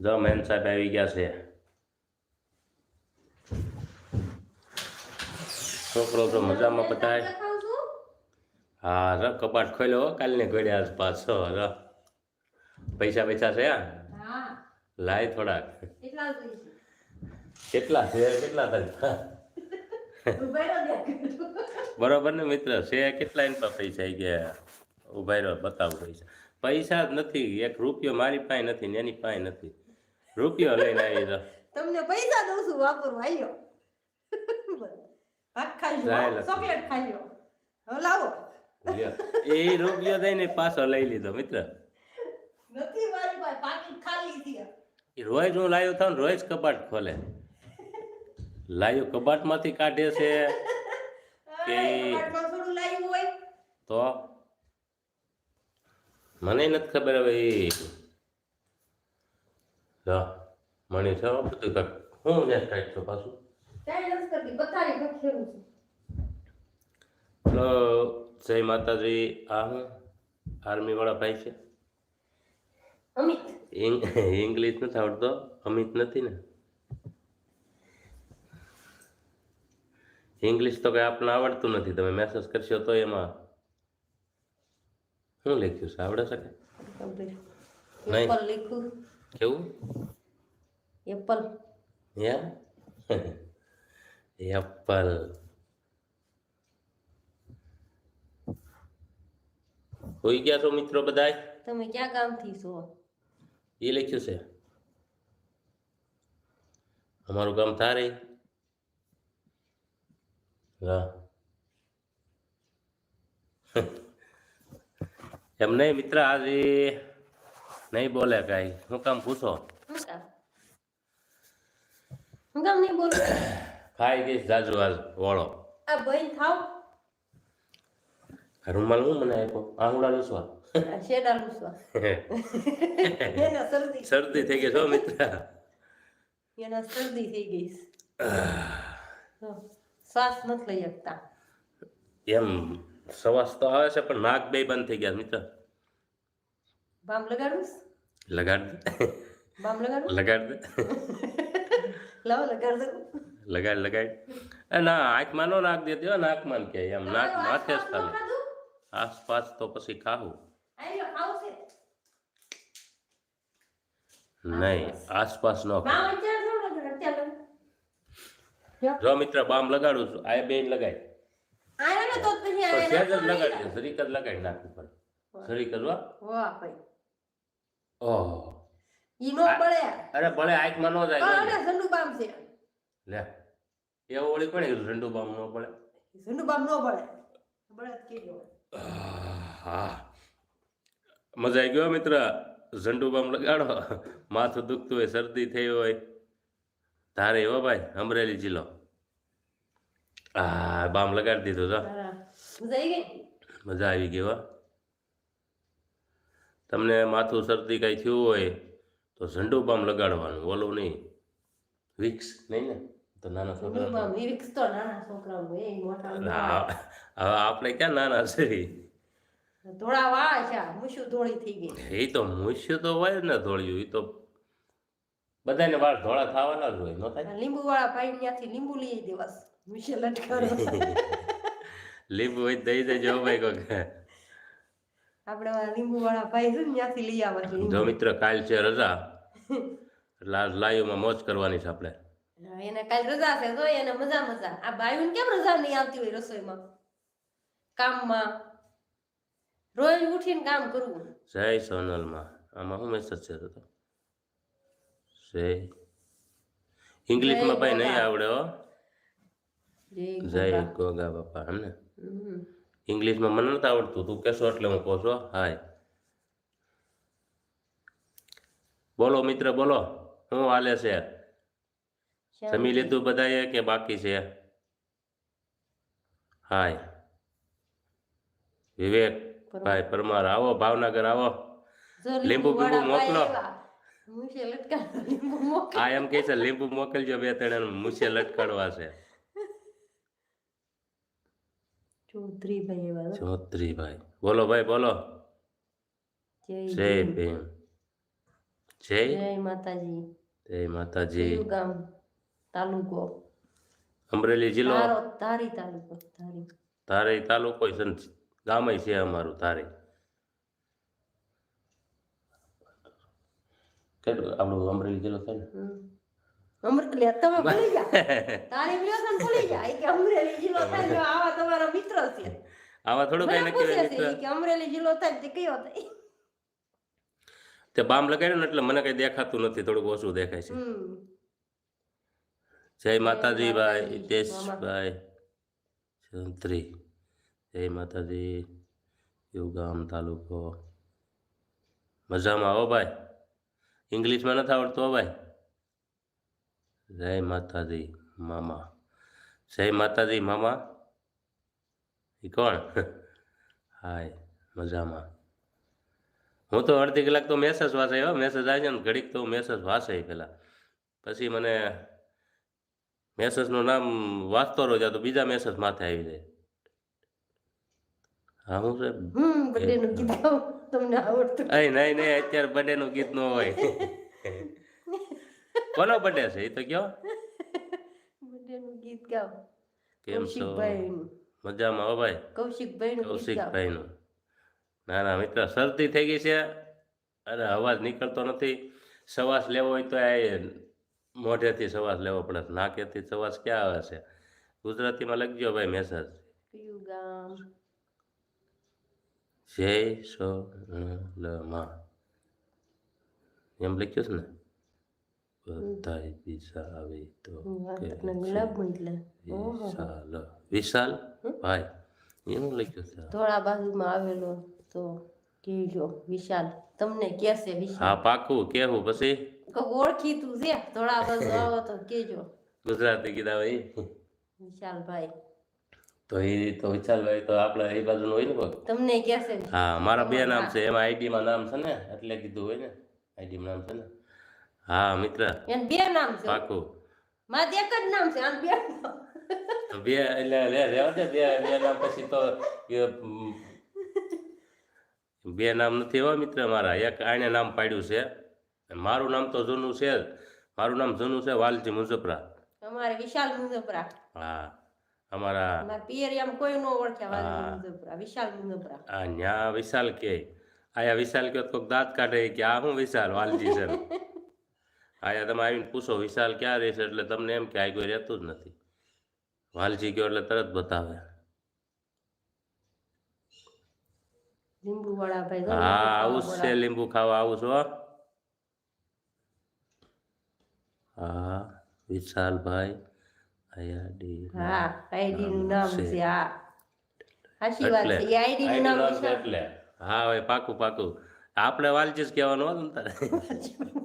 જો મેન સાહેબ આવી ગયા છે. છોકરો તો મજામાં પતાય હા ર કપાટ ખોલ્યો કાલને કાલની આસપાસ ર. પૈસા પૈસા છે લાય જોઈએ કેટલા છે? કેટલા થાય? બરોબર ને મિત્ર? છે કેટલા એના પાસે પૈસા ગયા? ઊભા રહ્યો બતાવું પૈસા. પૈસા જ નથી એક રૂપિયો મારી પાસે નથી ને એની પાસે નથી. રૂપિયો લઈને આવી જાઓ. તમને પૈસા દઉં છું વાપરવા આવ્યો ભાત ખાઈ ચોકલેટ ખાઈ હવે લાવો. એ રૂપિયો દઈને પાછો લઈ લીધો મિત્ર. નથી મારી પાસે પાકીટ ખાલી છે. એ રોજ હું લાયો થાય ને રોજ કબાટ ખોલે. લાયો કબાટમાંથી કાઢે છે. કે- તો? મને નથી ખબર હવે લો મણી છે બધું કાંઈક. હું ને કાંઈક છો પાછું. હલો જય માતાજી આ હું આર્મી વાળા ભાઈ છે? અમિત. ઇંગ્લિશ નથી આવડતો અમિત નથી ને? ઇંગ્લિશ તો કઈ આપણને આવડતું નથી તમે મેસેજ કરશો તો એમાં શું લખ્યું છે આવડે છે કે? નહીં. લખ્યું. કેવું એપલ એમ એપલ હોઈ ગયા છો મિત્રો બધાય તમે ક્યાં ગામથી છો? એ લખ્યું છે અમારું ગામ થારે હા એમ નહીં મિત્ર આજે નહીં બોલે કઈ. હું કામ પૂછો? હું કામ? નહીં બોલું? ખાઈ ગઈ જાજુ આજ વળો. આ ભાઈ થાવ. રૂમાલ હું મને આપ્યો. આંગળા લૂસવા. શેડા લૂસવા. શરદી. શરદી થઈ ગઈ છો મિત્ર. એના શરદી થઈ ગઈ. શ્વાસ નથી લઈ શકતા. એમ સવાસ તો આવે છે પણ નાક બે બંધ થઈ ગયા મિત્ર. બામ લગાડું લગાડ દે બામ લગાડું લગાડ દે લાવો લગાડ દઉં લગાડ લગાડ ના આંખમાં નો નાક દેતી દેવા નાકમાં કે એમ નાક માથે જ આસપાસ તો પછી ખાવું નહીં આસપાસ નો જો મિત્ર બામ લગાડું છું આ બેન લગાડ તો સહેજ જ લગાડજો સરીક જ લગાડી નાખવું પડે સરીક જ હો. ઓહો. અરે ભલે આંખમાં નો જાય જોજે. લે. એ ઓળી કોણે કીધું? ઝંડુ બામ નો પડે? હા મજા આવી ગયો મિત્ર. ઝંડુ બામ લગાડો. માથું દુખતું હોય શરદી થઈ હોય. તારે હો ભાઈ અમરેલી જિલ્લો. હા બામ લગાડી દીધું તો. મજા આવી ગઈ હો. તમને માથું શરદી કાંઈ થયું હોય તો ઝંડુ બામ લગાડવાનું ઓલું નહીં. વિક્સ નહીં ને? તો નાના છોકરા હા હવે આપણે ક્યાં નાના છે? ધોળા વાળા છે મૂછું ધોળી થઈ ગઈ. એ તો મૂછ્યું તો હોય ને ધોળિયું એ તો બધાને વાળ ધોળા થવાના જ હોય નો થાય? લીંબુ વાળા ભાઈ ત્યાંથી લીંબુ લઈ દેવાસ મૂછે લટકારો. લીંબુ હોય દઈ દેજો ભાઈ કોક. આપણે ઓલા લીંબુ વાળા ભાઈ છે ત્યાંથી લઈ આવવા જો મિત્ર કાલ છે રજા. એટલે આજ લાઈવમાં મોજ કરવાની છે આપણે. એને કાલ રજા છે તો એને મજા મજા. આ ભાઈઓને કેમ રજા નહીં આવતી હોય રસોઈમાં? કામમાં. રોજ ઉઠીને કામ કરવું. જય સોનલમાં. આમાં શું મેસેજ છે તો? જય. ઇંગ્લિશમાં ભાઈ નહીં આવડે હો. જય ગોગા. બાપા હે ને. ઇંગ્લિશમાં મને નથી આવડતું. તું કહેશો એટલે હું કહું છું હાય. બોલો મિત્ર બોલો. શું હાલે છે? જમી લીધું બધાએ કે બાકી છે? હાય. વિવેક ભાઈ પરમાર આવો ભાવનગર આવો. લીંબુ બીંબુ મોકલો. આ એમ કે છે લીંબુ મોકલજો બે ત્રણ મુસે લટકાડવા છે. ચૌધરી ભાઈ એવા હો. ચૌધરી ભાઈ બોલો ભાઈ બોલો જય ભીમ. જય જય માતાજી જય માતાજી ગામ તાલુકો અમરેલી જિલ્લો તારી તાલુકો તારી તારી તાલુકો ગામ છે અમારું તારે કેટલું આપણું અમરેલી જિલ્લો થાય ને. અમરેલી તમે ભૂલી ગયા. તારી વ્યસન ભૂલી ગયા. કે અમરેલી જિલ્લો થાય આવા તમારા મિત્ર છે. આવા થોડું કઈ નક્કી મિત્ર. કે અમરેલી જિલ્લો થાય તે કયો થાય? તે બામ લગાડ્યો ને એટલે મને કઈ દેખાતું નથી થોડુંક ઓછું દેખાય છે. જય માતાજી ભાઈ હિતેશભાઈ સંત્રી. જય માતાજી. યુગામ તાલુકો. મજામાં આવો ભાઈ? ઇંગ્લિશમાં નથી આવડતો ભાઈ? જય માતાજી મામા. જય માતાજી મામા. એ કોણ? હાય મજામાં. હું તો અડધી કલાક તો મેસેજ વાંચે હો. મેસેજ આવે છે ને ઘડીક તો મેસેજ વાંચે પેલા. પછી મને મેસેજનું નામ વાંચતો રહો તો બીજા મેસેજ માથે આવી જાય. હા હું સાહેબ? બર્થડે નું તમને આવડતું. નહીં નહીં અત્યારે બર્થડે નું ગીત ન હોય. કોનો બર્થડે છે? એ તો કયો? બર્થડે નું ગીત ગાઓ. કેમ છો? મજામાં હો ભાઈ? કૌશિકભાઈ નું કૌશિકભાઈ નું ના ના મિત્ર શરદી થઈ ગઈ છે અરે અવાજ નીકળતો નથી. સવાસ લેવો હોય તો આ મોઢેથી સવાસ લેવો પડે. નાકેથી સવાસ ક્યાં આવે છે? ગુજરાતીમાં લખજો ભાઈ મેસેજ જય સો એમ લખ્યું છે ને? બધાય દિશા આવે તો કે તમને ગુલાબ મોકલે વિશાલ વિશાલ ભાઈ એનું લખ્યું છે ધોળા બાજુમાં આવેલો તો કહેજો વિશાલ તમને કેસે વિશાલ હા પાકું કેવું પછી કોક ઓળખીતું છે ધોળા બાજુ આવો તો કેજો ગુજરાતી કીધા ભાઈ વિશાલભાઈ તો એ તો વિશાલભાઈ તો આપણે એ બાજુનું હોય ને કોક તમને કેસે હા મારા બે નામ છે એમાં આઈડીમાં નામ છે ને એટલે કીધું હોય ને આઈડીમાં નામ છે ને હા મિત્ર. એન બે નામ છે. પાકું. મારે એક જ નામ છે આમ બે. તો બે એટલે લે રેવા દે બે બે નામ પછી તો બે નામ નથી એવા મિત્ર મારા. એક આણે નામ પાડ્યું છે. મારું નામ તો જૂનું છે મારું નામ જૂનું છે વાલજી મુજપરા અમારે વિશાલ મુજપરા હા અમારા પિયર એમ કોઈ નો ઓળખે હા. વિશાલ મુજપરા આ ન્યા વિશાલ કે. આયા વિશાલ કે કોઈક દાંત કાઢે કે આ શું વિશાલ વાલજી છે આયા તમે આવીને પૂછો વિશાલ ક્યાં રહેશે એટલે તમને એમ કે આ કોઈ રહેતું જ નથી. વાલજી ગયો એટલે તરત બતાવે. હા આવું છે લીંબુ ખાવા આવું છો હા. વિશાલભાઈ આયાડી હા આઈડી નું નામ છે હા. સાચી વાત એટલે છે આઈડી નું નામ આઈડી નામ છે વિશાલ. એટલે. હા ભાઈ પાકું પાકું. આપણે વાલજી જ કહેવાનું હતું ને તારે.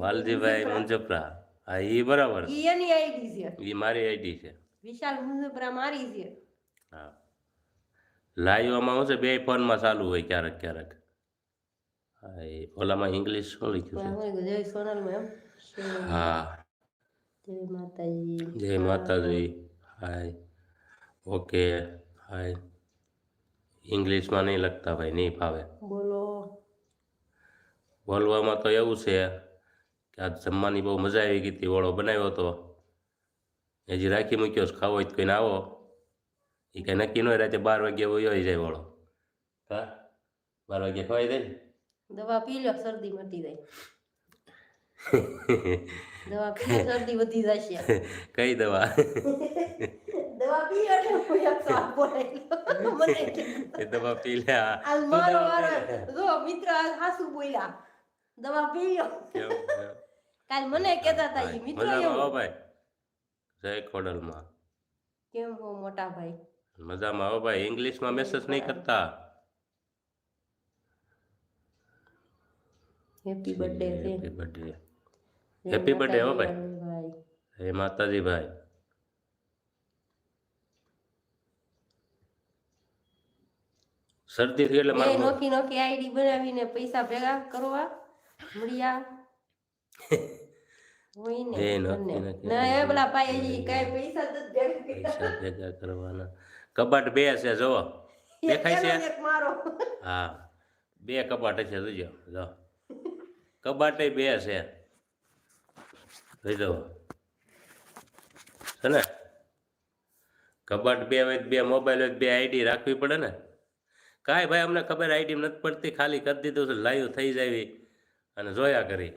વાલજીભાઈ મુંજપરા. હા એ બરાબર ઈ એની આઈડી છે. એ મારી આઈડી છે. વિશાલ મુંજપરા મારી છે. હા. લાઈવમાં શું છે? બે ફોનમાં ચાલુ હોય ક્યારેક ક્યારેક. હા એ ઓલામાં ઇંગ્લિશ શું લખ્યું હું જય સોનલમાં એમ. છે હા. જય માતાજી. જય માતાજી. હાય. Okay hi. ઇંગ્લિશમાં નહીં લખતા ભાઈ નહીં ફાવે. બોલો. બોલવામાં તો એવું છે આજ જમવાની બહુ મજા આવી ગઈ હતી ઓળો બનાવ્યો હતો. હજી રાખી મૂક્યો છે ખાવો જ કોઈને આવો. એ કંઈ નક્કી ન હોય રાતે બાર વાગે વયો જાય ઓળો હા? બાર વાગે ખવાઈ જાય દવા પી લો શરદી મટી જાય. દવા પી શરદી વધી જશે. કઈ દવા? દવા પી એટલે હું એક બોલાઈ મને એ દવા પી લે આ મારો. જો મિત્ર આજ હાસુ બોલ્યા. દવા પી લો? કાલ મને કહેતા હતા ઈ મિત્ર મજામાં હો એવું ભાઈ? જય ખોડલમાં. કેમ હો મોટા ભાઈ? મજામાં હો ભાઈ? ઇંગ્લિશમાં મેસેજ નહીં કરતા? હેપી બર્થડે છે. હેપી બર્થડે જય Happy birthday હો માતાજી ભાઈ. ભાઈ હે માતાજી ભાઈ. શરદી થઈ એટલે એ મારું નોખી નોખી આઈડી બનાવીને પૈસા ભેગા કરવા મળ્યા. કબાટ બે છે જો દેખાય છે? હા. બે કબાટ છે જોજો. જો. કબાટે બે છે જોઈ છે ને? કબાટ બે હોય બે મોબાઈલ હોય બે આઈડી રાખવી પડે ને? કાંઈ ભાઈ અમને ખબર આઈડી નથી પડતી ખાલી કરી દીધું છે લાઈવ થઈ જાય અને જોયા કરી.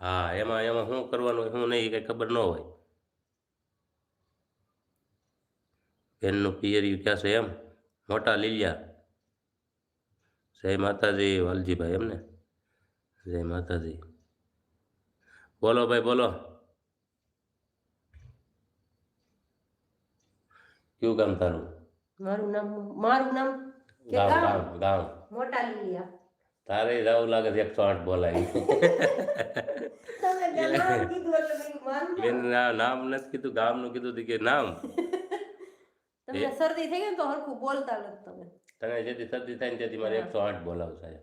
હા એમાં એમાં શું કરવાનું શું નહીં કંઈ ખબર ન હોય. બેનનું પિયરિયું ક્યાં છે એમ? મોટા લીલિયા. જય માતાજી વાલજીભાઈ એમને. જય માતાજી. બોલો ભાઈ બોલો. કયું કામ તારું? મારું નામ મારું નામ ગામ ગામ. મોટા લીલિયા. તારે આવું લાગે છે એકસો આઠ બોલાય. નામ મેં નથી કીધું ગામનું કીધું હતું કે નામ. તમને શરદી થઈ ગઈ તો હરખું બોલતા નથી તમે. તને જેથી શરદી થાય ને તેથી મારે એકસો આઠ બોલાવ સાહેબ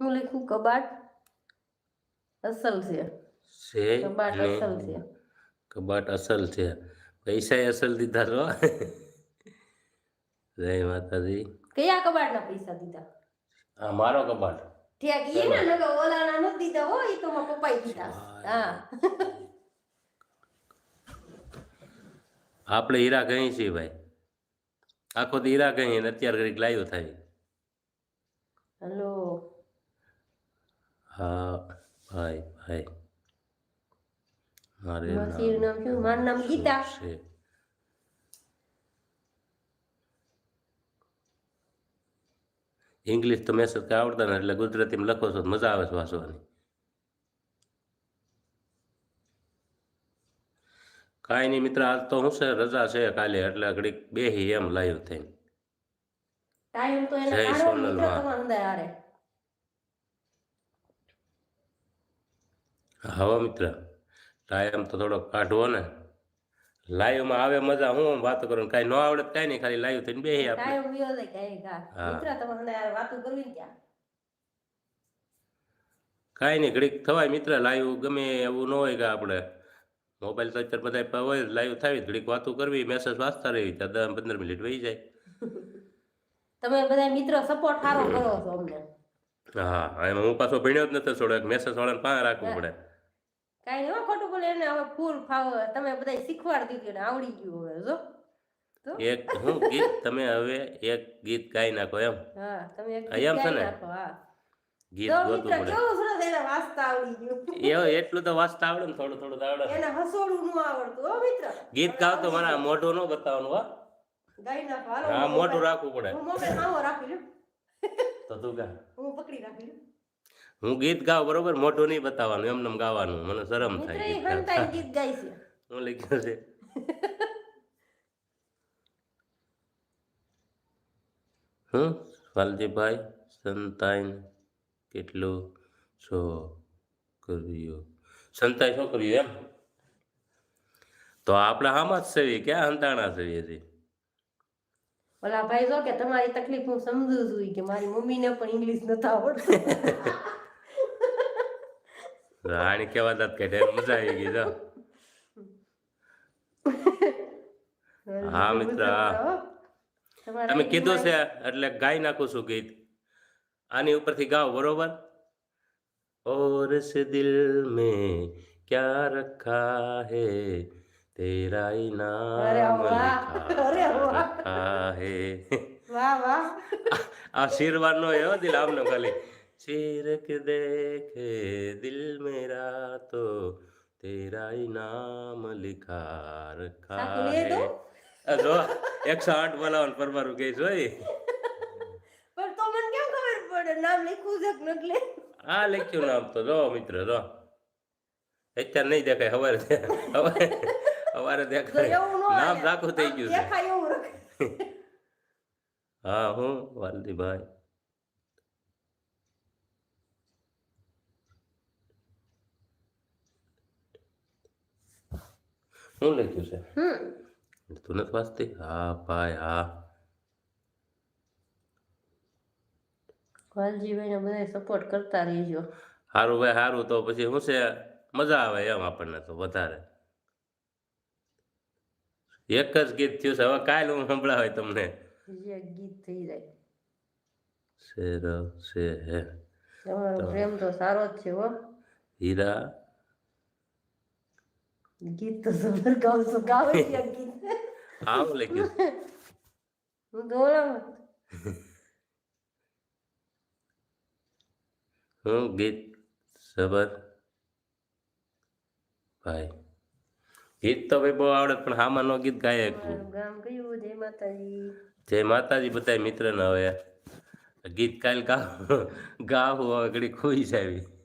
હું લખું કબાટ? અસલ છે. છે કબાટ અસલ છે. કબાટ અસલ છે. પૈસા અસલ દીધા છો? જય માતાજી. કયા કબાટના પૈસા દીધા? આ મારો કબાટ. ઠેક ઈ ને નકર ઓલાના નથી દીધા હો ઈ તો મારા પપ્પાએ દીધા. હા. આપણે હીરા કહી છીએ ભાઈ. આખો તો હીરા કહી ને અત્યારે ઘડીક લાઈવ થાય. હલો. હા ભાઈ ભાઈ. મારે નામ શું? મારું નામ ગીતા. છે? ઇંગ્લિશ તો મેસેજ કઈ આવડતા નથી એટલે ગુજરાતીમાં લખો છો મજા આવે છે વાંચવાની. કાંઈ નહીં મિત્ર આજ તો શું છે રજા છે કાલે એટલે ઘડીક બેહી એમ લાઈવ થઈને. જય સોનલ અંદર મિત્ર. ટાઈમ તો થોડો કાઢવો ને. લાઈવમાં આવે મજા હું વાતો કરું કાંઈ ન આવડે કાંઈ નહીં ખાલી લાઈવ થઈને બેહી આપણે. લાઈવ વિયો જાય કે કા મિત્ર વાતો કરવી ને કાંઈ નહીં ઘડીક થવાય મિત્ર લાઈવ ગમે એવું ન હોય કે આપણે. મોબાઈલ તો અત્યારે બધા હોય લાઈવ થાય ઘડીક વાતો કરવી મેસેજ વાંચતા રહી ત્યાં દસ પંદર મિનિટ વહી જાય. તમે બધા મિત્રો સપોર્ટ સારો કરો છો અમને. હા એમાં હું પાછો ભણ્યો જ નથી થોડો એક મેસેજ વાળાને પાસે રાખવું પડે. કાંઈ નહીં બોલે એને હવે ફૂલ ફાવે. તમે બધા શીખવાડી દીધું ને આવડી ગયું હવે જો. એક હું ગીત તમે હવે એક ગીત ગાઈ નાખો એમ. હા તમે એક આ ગાઈ નાખો હા. ગીત જો પડે. કેવું સરસ એને વાંચતા આવડી ગયું. એવો એટલું તો વાંચતા આવડે ને થોડું થોડું આવડે. એને હસોડું ન આવડતું હો મિત્ર. ગીત ગાવતો મારા મોઢું ન બતાવવાનું હો. ગાઈ નાખો હા મોઢું રાખવું પડે. હું આવો રાખી તો તું ગા હું પકડી રાખી હું ગીત ગાવ બરોબર મોઢું નહીં બતાવવાનું એમને ગાવાનું મને શરમ થાય ગીત ગાય છે. હું લખ્યું છે. હું વાલજીભાઈ સંતાઈન કેટલું કર્યો સંતાઈ છોકરીઓ એમ? તો આપણે આમાં જ સેવીએ ક્યાં હંતાણા સેવીએ છીએ ઓલા ભાઈ જો કે તમારી તકલીફ હું સમજુ છું કે મારી મમ્મીને પણ ઇંગ્લિશ નથી આવડતું રાણી કેવા દાંત કાઢે મજા આવી ગઈ હા મિત્ર. તમે કીધું છે એટલે ગાય નાખું છું ગીત. આની ઉપરથી ગાઓ બરોબર? ઓર સે દિલ મે ક્યા રખા હે? તેરા ઇનામ રખા હે. વાહ વાહ. આ શિરવાનો એવો દિલ આમનો ખાલી. ચીરક દેખે દિલ મેરા તો તેરા ही नाम लिखा रखा સાકુ લે દો. है આ જો એકસો આઠ બોલાવવાનું પરમારું ગઈ જોઈ પણ તો મને કેમ ખબર પડે નામ લખ્યું છે કે નથી લખ્યું? આ લખ્યું નામ તો જો મિત્ર જો અત્યારે નહીં દેખાય હવારે હવારે હવારે તો દેખાય એવું ન નામ હોય. રાખું થઈ આમ ગયું છે દેખાય એવું રખ. હા હું વાલદીભાઈ શું લખ્યું છે? તું નથી વાંચતી? હા ભાઈ હા. વાલજીભાઈ ને બધા સપોર્ટ કરતા રહેજો. સારું ભાઈ સારું તો પછી શું છે? મજા આવે એમ આપણને તો વધારે. એક જ ગીત થયું છે. હવે કાલે હું સંભળાવે તમને. ગીત થઈ જાય. શેર તમારો. પ્રેમ તો સારો જ છે હો. હીરા ગીત તો સુંદર ગાઉં છું ગાવે છું ગીત આવ લખ્યું હું ઓલામાં હું ગીત સબર ભાઈ ગીત તો ભાઈ બહુ આવડે પણ હામાં નો ગીત ગાય શકું ગામ કયું જય માતાજી જય માતાજી બધા મિત્રને હવે ગીત કાલ ગાવ ગાવું હવે ઘડી ખોઈ આવી